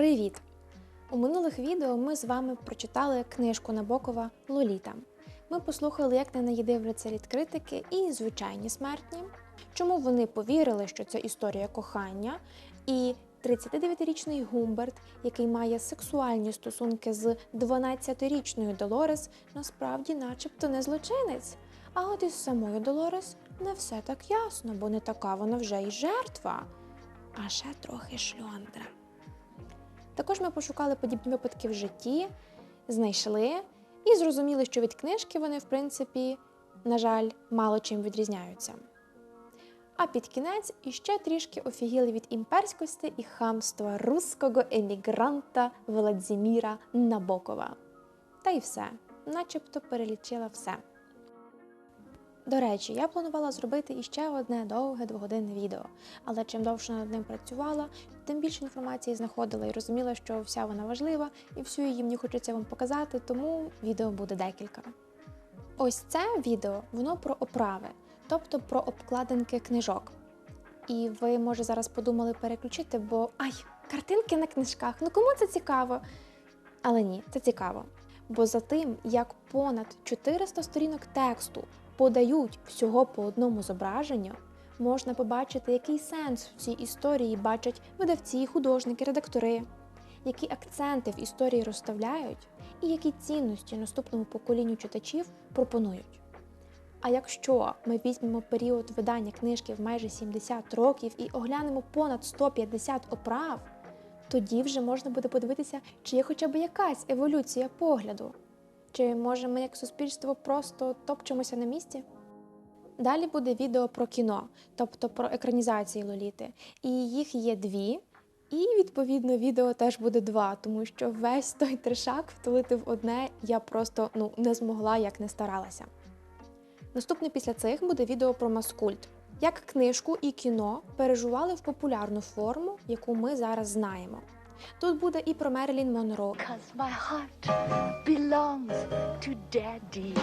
Привіт! У минулих відео ми з вами прочитали книжку Набокова Лоліта. Ми послухали, як на неї дивляться критики і звичайні смертні, чому вони повірили, що це історія кохання, і 39-річний Гумберт, який має сексуальні стосунки з 12-річною Долорес, насправді, начебто, не злочинець. А от із самою Долорес не все так ясно, бо не така вона вже й жертва, а ще трохи шльондра. Також ми пошукали подібні випадки в житті, знайшли і зрозуміли, що від книжки вони, в принципі, на жаль, мало чим відрізняються. А під кінець іще трішки офігіли від імперськості і хамства руського емігранта Владзіміра Набокова. Та й все, начебто перелічила все. До речі, я планувала зробити іще одне довге двогодинне відео, але чим довше над ним працювала, тим більше інформації знаходила і розуміла, що вся вона важлива, і всю її мені хочеться вам показати, тому відео буде декілька. Ось це відео воно про оправи, тобто про обкладинки книжок. І ви, може, зараз подумали переключити, бо ай, картинки на книжках, ну кому це цікаво? Але ні, це цікаво. Бо за тим, як понад 400 сторінок тексту подають всього по одному зображенню, можна побачити, який сенс в цій історії бачать видавці, художники, редактори, які акценти в історії розставляють, і які цінності наступному поколінню читачів пропонують. А якщо ми візьмемо період видання книжки в майже 70 років і оглянемо понад 150 оправ, тоді вже можна буде подивитися, чи є хоча б якась еволюція погляду. Чи може ми як суспільство просто топчемося на місці? Далі буде відео про кіно, тобто про екранізації Лоліти. І їх є дві. І відповідно відео теж буде два, тому що весь той трешак втулити в одне я просто ну не змогла, як не старалася. Наступне після цих буде відео про маскульт, як книжку і кіно переживали в популярну форму, яку ми зараз знаємо. Тут буде і про Мерлін Монро, Cause my heart belongs to daddy.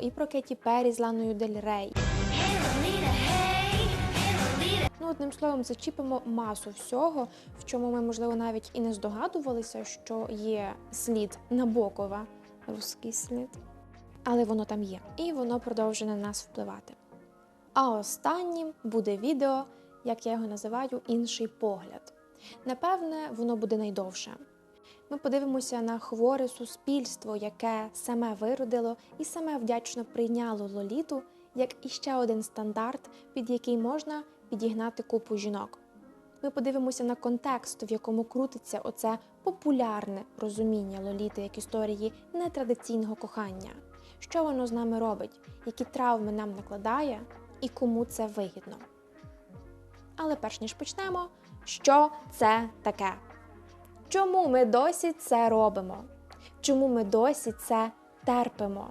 і про Кеті Перрі з Ланою Дель Рей. Ну, одним словом, зачіпимо масу всього, в чому ми, можливо, навіть і не здогадувалися, що є слід Набокова, русський слід. Але воно там є, і воно продовжує на нас впливати. А останнім буде відео, як я його називаю, інший погляд. Напевне, воно буде найдовше. Ми подивимося на хворе суспільство, яке саме виродило і саме вдячно прийняло Лоліту як іще один стандарт, під який можна підігнати купу жінок. Ми подивимося на контекст, в якому крутиться оце популярне розуміння Лоліти як історії нетрадиційного кохання, що воно з нами робить, які травми нам накладає і кому це вигідно. Але перш ніж почнемо, що це таке? Чому ми досі це робимо? Чому ми досі це терпимо?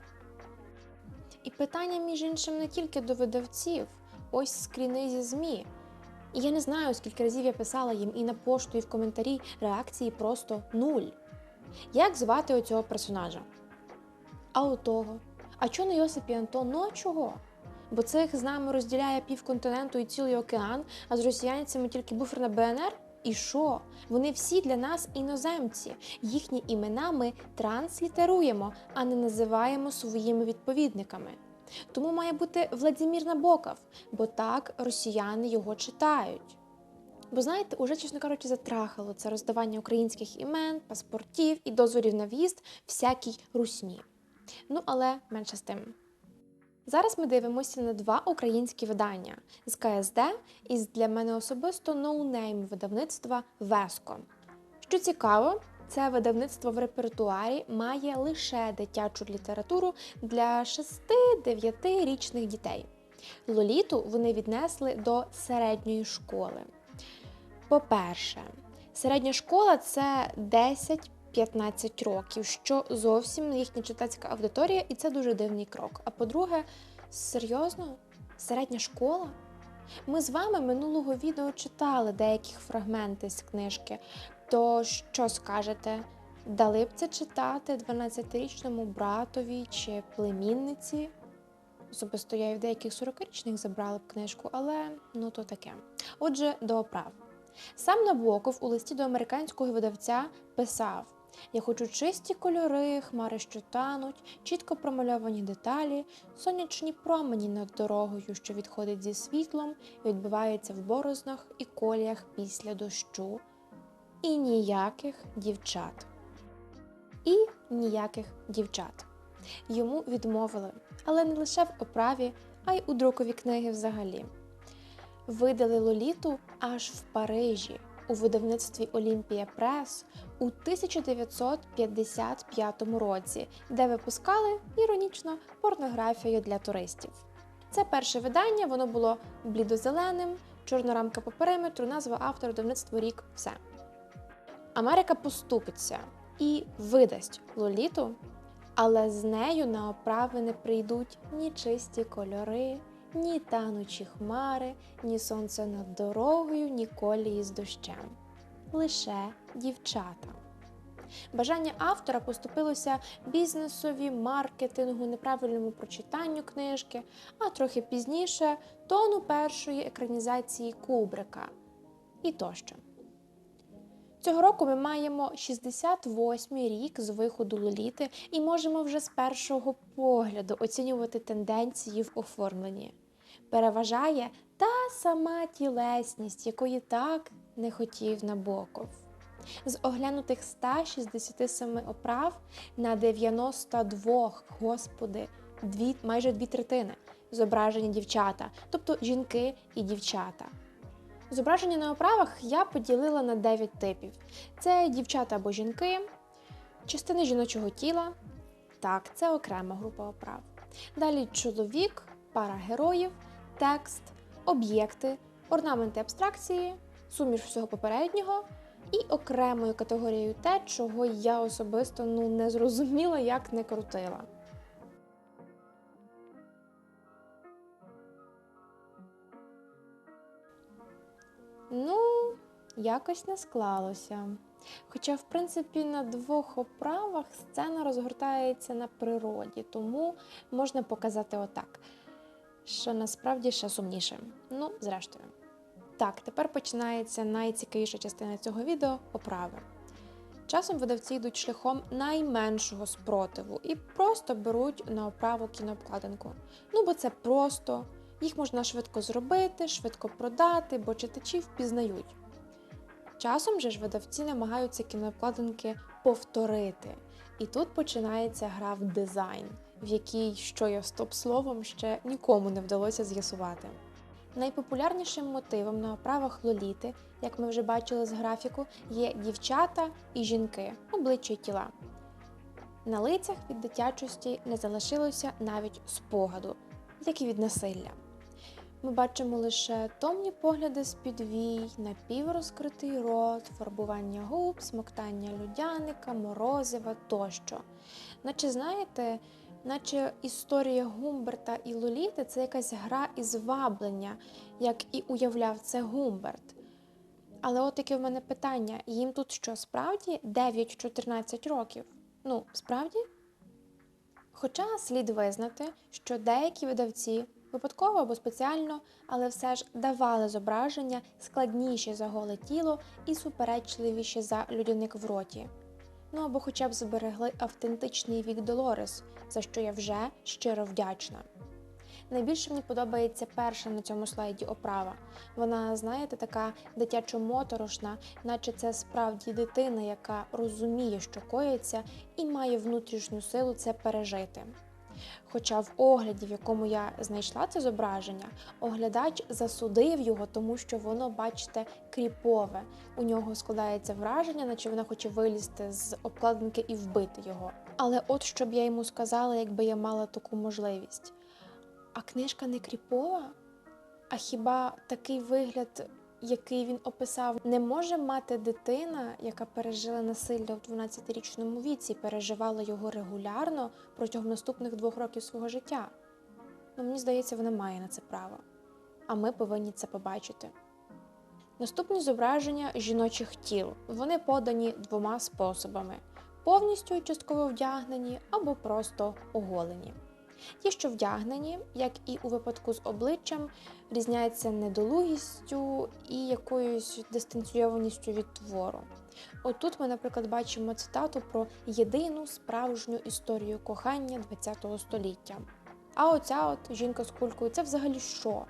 І питання, між іншим, не тільки до видавців, ось скріни зі ЗМІ. І я не знаю, скільки разів я писала їм і на пошту, і в коментарі реакції просто нуль. Як звати оцього персонажа? А у того? А чого не Йосип і Антон? Ну а чого? Бо цих з нами розділяє півконтиненту і цілий океан, а з росіянцями тільки буферна БНР? І що? Вони всі для нас іноземці. Їхні імена ми транслітеруємо, а не називаємо своїми відповідниками. Тому має бути Владимир Набоков, бо так росіяни його читають. Бо знаєте, уже, чесно кажучи, затрахало це роздавання українських імен, паспортів і дозволів на в'їзд всякій русні. Ну, але менше з тим. Зараз ми дивимося на два українські видання з КСД і з для мене особисто ноунейм видавництва Веско. Що цікаво, це видавництво в репертуарі має лише дитячу літературу для 6-9 річних дітей. Лоліту вони віднесли до середньої школи. По-перше, середня школа це 10-15 років, що зовсім їхня читацька аудиторія, і це дуже дивний крок. А по-друге, серйозно, середня школа? Ми з вами минулого відео читали деякі фрагменти з книжки. То що скажете? Дали б це читати 12-річному братові чи племінниці? Особисто я і в деяких 40-річних забрала б книжку, але ну то таке. Отже, до оправ. Сам Набоков у листі до американського видавця писав: Я хочу чисті кольори, хмари, що тануть, чітко промальовані деталі, сонячні промені над дорогою, що відходить зі світлом і відбивається в борознах і коліях після дощу, і ніяких дівчат. І ніяких дівчат. Йому відмовили, але не лише в оправі, а й у друкові книги взагалі. Видали Лоліту аж в Парижі у видавництві Олімпія Прес у 1955 році, де випускали іронічно порнографію для туристів. Це перше видання, воно було блідозеленим, чорна рамка по периметру, назва автора, видавництво рік, все. Америка поступиться і видасть Лоліту, але з нею на оправи не прийдуть ні чисті кольори, ні танучі хмари, ні сонце над дорогою, ні колії з дощем. Лише дівчата. Бажання автора поступилося бізнесові, маркетингу, неправильному прочитанню книжки, а трохи пізніше тону першої екранізації Кубрика і тощо. Цього року ми маємо 68-й рік з виходу Лоліти і можемо вже з першого погляду оцінювати тенденції в оформленні. Переважає та сама тілесність, якої так не хотів Набоков. З оглянутих 167 оправ на 92, господи, дві, майже дві третини зображені дівчата, тобто жінки і дівчата. Зображення на оправах я поділила на 9 типів: це дівчата або жінки, частини жіночого тіла. Так, це окрема група оправ. Далі чоловік, пара героїв, текст, об'єкти, орнаменти абстракції, суміш всього попереднього. І окремою категорією те, чого я особисто ну, не зрозуміла, як не крутила. Ну, якось не склалося. Хоча, в принципі, на двох оправах сцена розгортається на природі, тому можна показати отак, що насправді ще сумніше. Ну, зрештою. Так, тепер починається найцікавіша частина цього відео оправи. Часом видавці йдуть шляхом найменшого спротиву і просто беруть на оправу кінообкладинку. Ну, бо це просто, їх можна швидко зробити, швидко продати, бо читачі впізнають. Часом же ж видавці намагаються кінообкладинки повторити. І тут починається гра в дизайн, в якій, що є стоп-словом, ще нікому не вдалося з'ясувати. Найпопулярнішим мотивом на оправах лоліти, як ми вже бачили з графіку, є дівчата і жінки, обличчя й тіла. На лицях від дитячості не залишилося навіть спогаду, як і від насилля. Ми бачимо лише томні погляди з підвій, напіврозкритий рот, фарбування губ, смоктання людяника, морозива тощо. Наче знаєте, наче історія Гумберта і Лоліти це якась гра із ваблення, як і уявляв це Гумберт. Але от таке в мене питання: їм тут що, справді 9-14 років? Ну, справді? Хоча слід визнати, що деякі видавці випадково або спеціально, але все ж давали зображення складніші за голе тіло і суперечливіші за людяник в роті. Ну або хоча б зберегли автентичний вік Долорес, за що я вже щиро вдячна. Найбільше мені подобається перша на цьому слайді оправа. Вона, знаєте, така дитячо-моторошна, наче це справді дитина, яка розуміє, що коїться, і має внутрішню силу це пережити. Хоча в огляді, в якому я знайшла це зображення, оглядач засудив його, тому що воно, бачите, кріпове. У нього складається враження, наче вона хоче вилізти з обкладинки і вбити його. Але от що б я йому сказала, якби я мала таку можливість. А книжка не кріпова? А хіба такий вигляд, який він описав, не може мати дитина, яка пережила насилля в 12-річному віці, переживала його регулярно протягом наступних двох років свого життя? Ну, мені здається, вона має на це право. А ми повинні це побачити. Наступні зображення жіночих тіл. Вони подані двома способами: повністю частково вдягнені або просто оголені. Ті, що вдягнені, як і у випадку з обличчям, різняються недолугістю і якоюсь дистанційованістю від твору. Отут ми, наприклад, бачимо цитату про єдину справжню історію кохання ХХ століття. А оця от жінка з кулькою це взагалі що?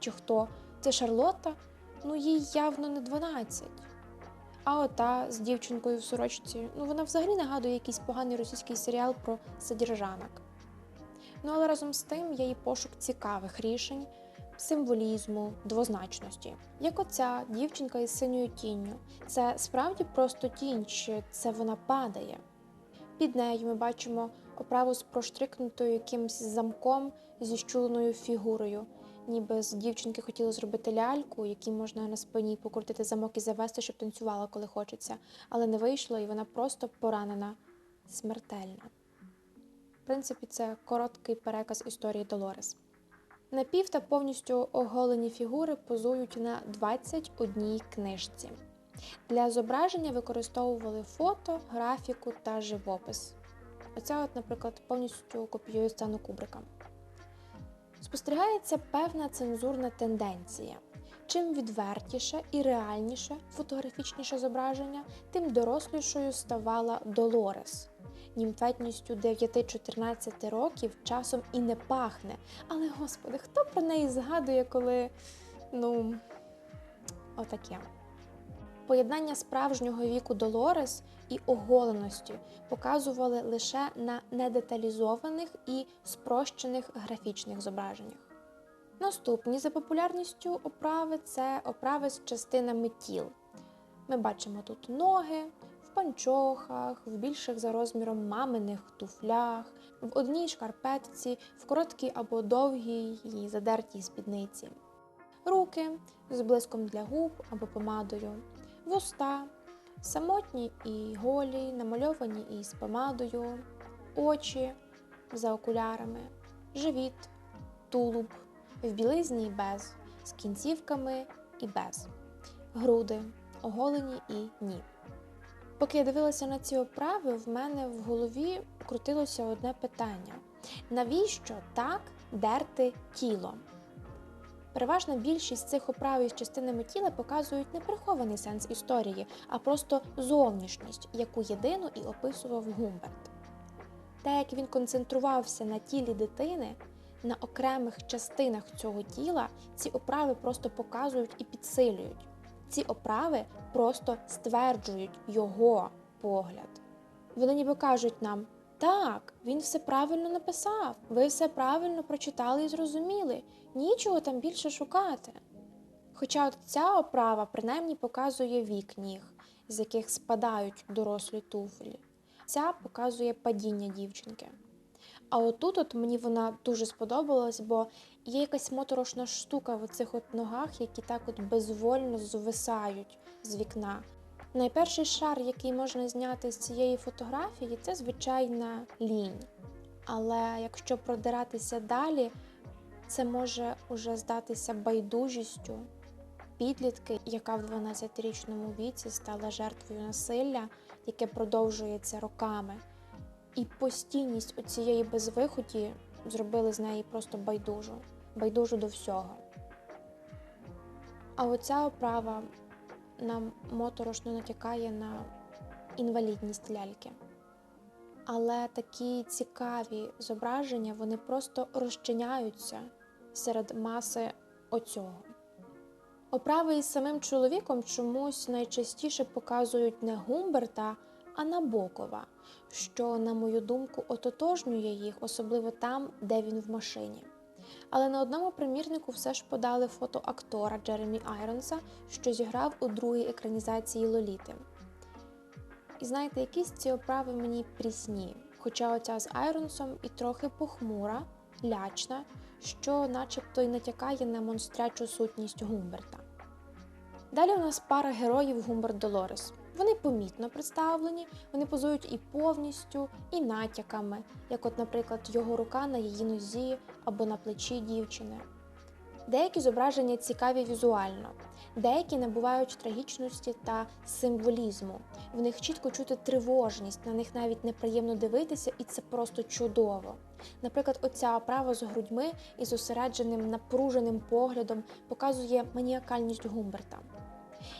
Чи хто? Це Шарлотта? Ну їй явно не 12. А ота з дівчинкою в сорочці, ну вона взагалі нагадує якийсь поганий російський серіал про содержанок. Ну але разом з тим є і пошук цікавих рішень, символізму, двозначності. Як оця дівчинка із синьою тінню. Це справді просто тінь, чи це вона падає. Під нею ми бачимо оправу з проштрикнутою якимось замком зі щуленою фігурою. Ніби з дівчинки хотіли зробити ляльку, якій можна на спині покрутити замок і завести, щоб танцювала, коли хочеться, але не вийшло, і вона просто поранена смертельно. Принципі, це короткий переказ історії Долорес. Напів та повністю оголені фігури позують на 21 книжці. Для зображення використовували фото, графіку та живопис. Оця, от, наприклад, повністю копіює сцену Кубрика. Спостерігається певна цензурна тенденція. Чим відвертіше і реальніше фотографічніше зображення, тим дорослішою ставала Долорес. Німфетністю 9-14 років часом і не пахне. Але, господи, хто про неї згадує, коли. ну, отаке. Поєднання справжнього віку Долорес і оголеності показували лише на недеталізованих і спрощених графічних зображеннях. Наступні за популярністю оправи це оправи з частинами тіл. Ми бачимо тут ноги, в панчохах, в більших за розміром маминих туфлях, в одній шкарпетці, в короткій або довгій і задертій спідниці, руки з блиском для губ або помадою, вуста, самотні і голі, намальовані із помадою, очі за окулярами, живіт, тулуб, в білизні і без, з кінцівками і без, груди, оголені і ні. Поки я дивилася на ці оправи, в мене в голові крутилося одне питання: навіщо так дерти тіло? Переважна більшість цих оправ із частинами тіла показують не прихований сенс історії, а просто зовнішність, яку єдину і описував Гумберт. Те, як він концентрувався на тілі дитини, на окремих частинах цього тіла, ці оправи просто показують і підсилюють. Ці оправи просто стверджують його погляд. Вони ніби кажуть нам: так, він все правильно написав, ви все правильно прочитали і зрозуміли, нічого там більше шукати. Хоча от ця оправа принаймні показує вік ніг, з яких спадають дорослі туфлі. Ця показує падіння дівчинки. А отут от мені вона дуже сподобалась, бо є якась моторошна штука в цих от ногах, які так от безвольно звисають з вікна. Найперший шар, який можна зняти з цієї фотографії, це звичайна лінь. Але якщо продиратися далі, це може уже здатися байдужістю підлітки, яка в 12-річному віці стала жертвою насилля, яке продовжується роками. І постійність оцієї безвиході зробили з неї просто байдужу, байдужу до всього. А оця оправа нам моторошно натякає на інвалідність ляльки. Але такі цікаві зображення вони просто розчиняються серед маси оцього. Оправи із самим чоловіком чомусь найчастіше показують не Гумберта, а Набокова, що, на мою думку, ототожнює їх, особливо там, де він в машині. Але на одному примірнику все ж подали фото актора Джеремі Айронса, що зіграв у другій екранізації Лоліти. І знаєте, якісь ці оправи мені прісні, хоча оця з Айронсом і трохи похмура, лячна, що начебто й натякає на монстрячу сутність Гумберта. Далі у нас пара героїв Гумберт Долорес. Вони помітно представлені, вони позують і повністю, і натяками, як, от, наприклад, його рука на її нозі або на плечі дівчини. Деякі зображення цікаві візуально, деякі набувають трагічності та символізму. В них чітко чути тривожність, на них навіть неприємно дивитися, і це просто чудово. Наприклад, оця оправа з грудьми і зосередженим напруженим поглядом показує маніакальність Гумберта.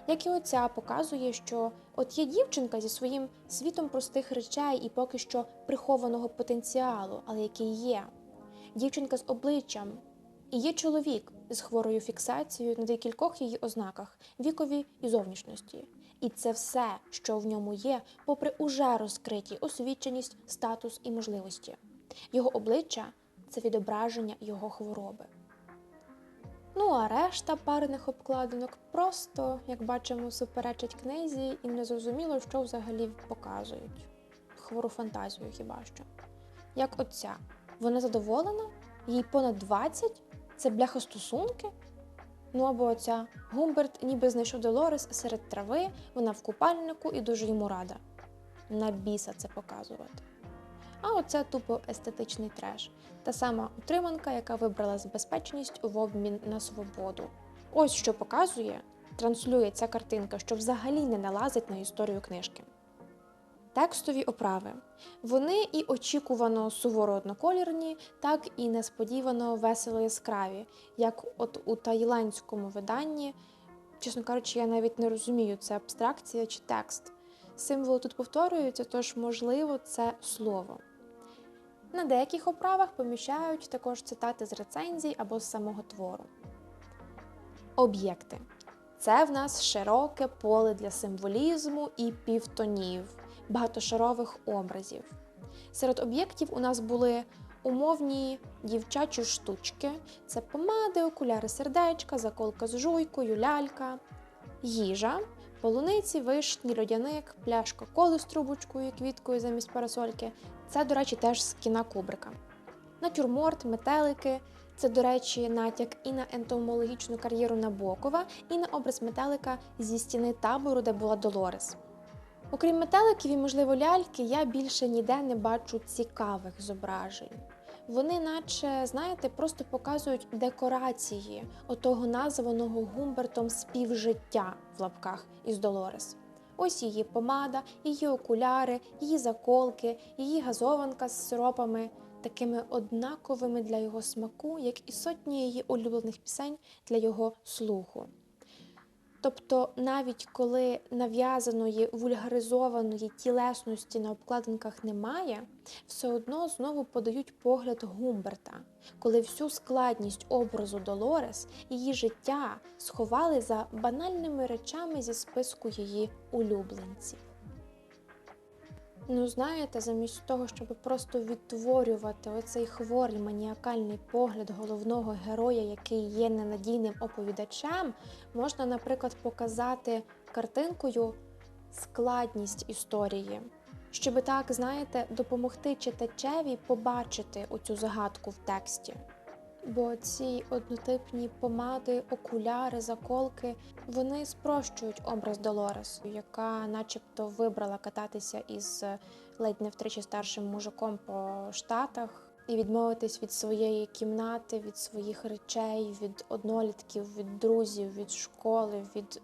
Як і оця показує, що от є дівчинка зі своїм світом простих речей і поки що прихованого потенціалу, але який є. Дівчинка з обличчям, і є чоловік з хворою фіксацією на декількох її ознаках вікові і зовнішності. І це все, що в ньому є, попри уже розкриті освіченість, статус і можливості. Його обличчя це відображення його хвороби. Ну а решта парних обкладинок просто, як бачимо, суперечить книзі, і не зрозуміло, що взагалі показують. Хвору фантазію хіба що. Як оця. Вона задоволена, їй понад 20, це бляха стосунки. Ну або оця Гумберт ніби знайшов Долорес серед трави, вона в купальнику і дуже йому рада. На біса це показувати. А оце тупо естетичний треш. Та сама утриманка, яка вибрала безпечність в обмін на свободу. Ось що показує, транслює ця картинка, що взагалі не налазить на історію книжки. Текстові оправи. Вони і очікувано суворо одноколірні, так і несподівано весело яскраві, як от у таїландському виданні. Чесно кажучи, я навіть не розумію, це абстракція чи текст. Символи тут повторюються, тож, можливо, це слово. На деяких оправах поміщають також цитати з рецензій або з самого твору. Об'єкти. Це в нас широке поле для символізму і півтонів, багатошарових образів. Серед об'єктів у нас були умовні дівчачі штучки: це помади, окуляри сердечка, заколка з жуйкою, лялька, їжа, полуниці, вишні, льодяник, пляшка коли з трубочкою і квіткою замість парасольки. Це, до речі, теж з кіна Кубрика. Натюрморт, метелики. Це, до речі, натяк і на ентомологічну кар'єру Набокова, і на образ метелика зі стіни табору, де була Долорес. Окрім метеликів і, можливо, ляльки, я більше ніде не бачу цікавих зображень. Вони, наче, знаєте, просто показують декорації отого названого Гумбертом співжиття в лапках із Долорес. Ось її помада, її окуляри, її заколки, її газованка з сиропами, такими однаковими для його смаку, як і сотні її улюблених пісень для його слуху. Тобто, навіть коли нав'язаної вульгаризованої тілесності на обкладинках немає, все одно знову подають погляд Гумберта, коли всю складність образу Долорес, її життя сховали за банальними речами зі списку її улюбленців. Ну, знаєте, замість того, щоб просто відтворювати оцей хворий маніакальний погляд головного героя, який є ненадійним оповідачем, можна, наприклад, показати картинкою складність історії, щоб так, знаєте, допомогти читачеві побачити оцю загадку в тексті. Бо ці однотипні помади, окуляри, заколки вони спрощують образ Долорес, яка, начебто, вибрала кататися із ледь не втричі старшим мужиком по штатах і відмовитись від своєї кімнати, від своїх речей, від однолітків, від друзів, від школи, від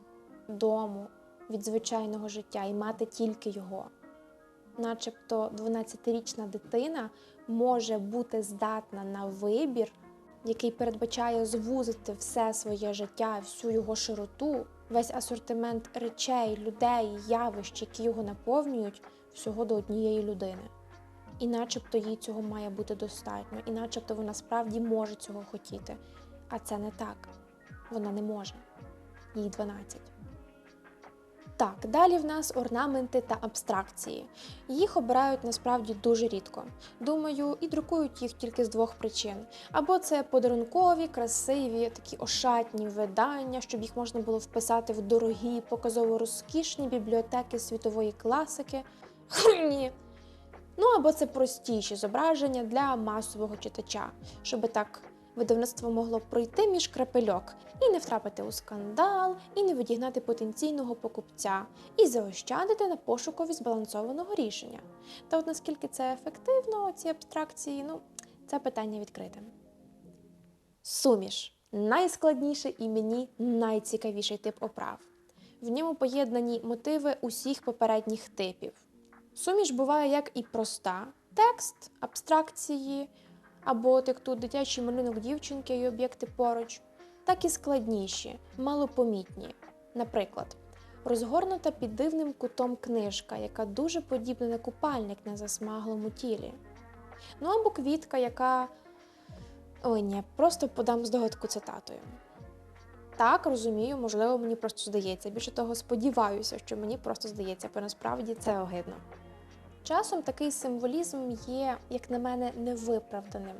дому, від звичайного життя і мати тільки його. Начебто 12-річна дитина може бути здатна на вибір який передбачає звузити все своє життя, всю його широту, весь асортимент речей, людей, явищ, які його наповнюють, всього до однієї людини. І начебто їй цього має бути достатньо, і начебто вона справді може цього хотіти. А це не так. Вона не може. Їй 12. Так, далі в нас орнаменти та абстракції. Їх обирають насправді дуже рідко. Думаю, і друкують їх тільки з двох причин: або це подарункові, красиві, такі ошатні видання, щоб їх можна було вписати в дорогі, показово розкішні бібліотеки світової класики. Ні. Ну або це простіші зображення для масового читача, щоб так видавництво могло пройти між крапельок і не втрапити у скандал, і не відігнати потенційного покупця, і заощадити на пошукові збалансованого рішення. Та от наскільки це ефективно, ці абстракції, ну, це питання відкрите. Суміш. найскладніший і мені найцікавіший тип оправ. В ньому поєднані мотиви усіх попередніх типів. Суміш буває як і проста текст, абстракції, або от як тут дитячий малюнок дівчинки і об'єкти поруч, так і складніші, малопомітні. Наприклад, розгорнута під дивним кутом книжка, яка дуже подібна на купальник на засмаглому тілі. Ну або квітка, яка. Ой, ні, просто подам здогадку цитатою. Так, розумію, можливо, мені просто здається. Більше того, сподіваюся, що мені просто здається, бо насправді це огидно. Часом такий символізм є, як на мене, невиправданим.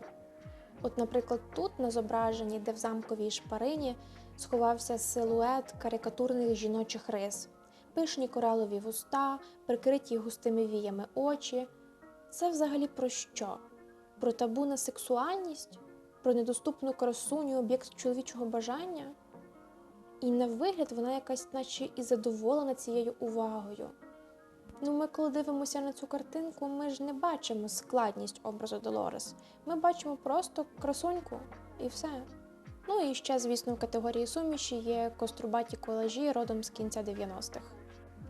От, наприклад, тут на зображенні, де в замковій шпарині сховався силует карикатурних жіночих рис, пишні коралові вуста, прикриті густими віями очі. Це взагалі про що? Про табу на сексуальність? Про недоступну красуню, об'єкт чоловічого бажання? І на вигляд вона якась, наче і задоволена цією увагою. Ну, ми, коли дивимося на цю картинку, ми ж не бачимо складність образу Долорес. Ми бачимо просто красуньку і все. Ну і ще, звісно, в категорії суміші є кострубаті колажі родом з кінця 90-х.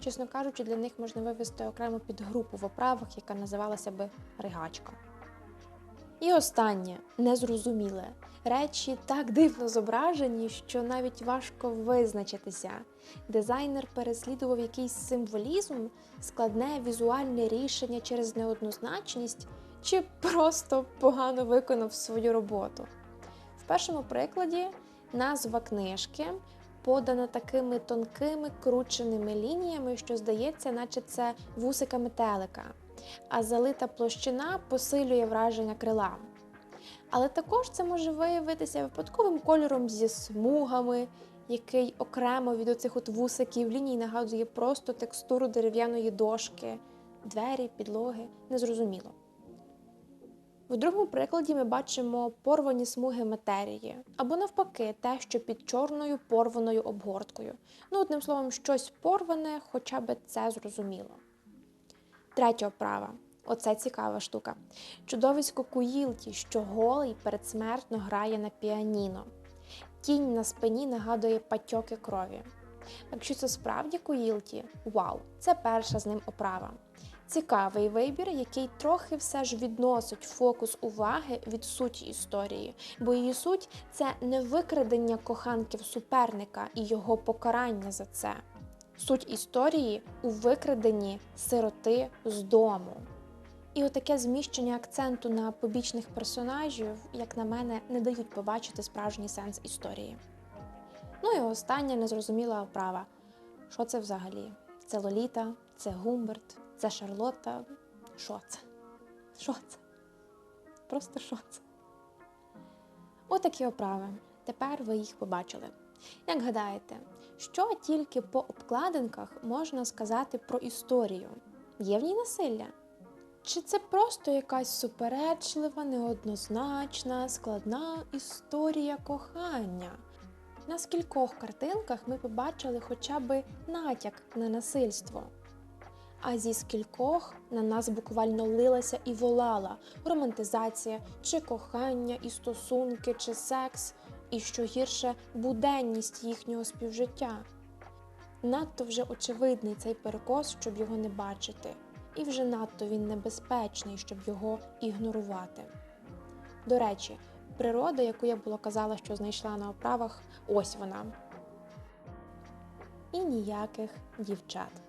Чесно кажучи, для них можна вивести окрему підгрупу в оправах, яка називалася би ригачка. І останнє незрозуміле. Речі так дивно зображені, що навіть важко визначитися. Дизайнер переслідував якийсь символізм, складне візуальне рішення через неоднозначність, чи просто погано виконав свою роботу. В першому прикладі назва книжки подана такими тонкими крученими лініями, що здається, наче це вусика метелика, а залита площина посилює враження крила. Але також це може виявитися випадковим кольором зі смугами, який окремо від оцих от вусиків ліній нагадує просто текстуру дерев'яної дошки, двері, підлоги, незрозуміло. В другому прикладі ми бачимо порвані смуги матерії, або навпаки, те, що під чорною порваною обгорткою. Ну, одним словом, щось порване, хоча би це зрозуміло. Третя оправа. Оце цікава штука. Чудовисько Куїлті, що голий передсмертно грає на піаніно. Тінь на спині нагадує патьоки крові. Якщо це справді Куїлті, вау, це перша з ним оправа. Цікавий вибір, який трохи все ж відносить фокус уваги від суті історії, бо її суть це не викрадення коханків суперника і його покарання за це. Суть історії у викраденні сироти з дому. І отаке зміщення акценту на побічних персонажів, як на мене, не дають побачити справжній сенс історії. Ну і остання незрозуміла оправа. Що це взагалі? Це Лоліта, це Гумберт, це Шарлотта. Що це? Що це? Просто що це? Отакі оправи. Тепер ви їх побачили. Як гадаєте, що тільки по обкладинках можна сказати про історію? Є в ній насилля? Чи це просто якась суперечлива, неоднозначна, складна історія кохання? На скількох картинках ми побачили хоча б натяк на насильство. А зі скількох на нас буквально лилася і волала романтизація, чи кохання, і стосунки, чи секс, і що гірше буденність їхнього співжиття. Надто вже очевидний цей перекос, щоб його не бачити, і вже надто він небезпечний, щоб його ігнорувати. До речі, природа, яку я було казала, що знайшла на оправах, ось вона. І ніяких дівчат.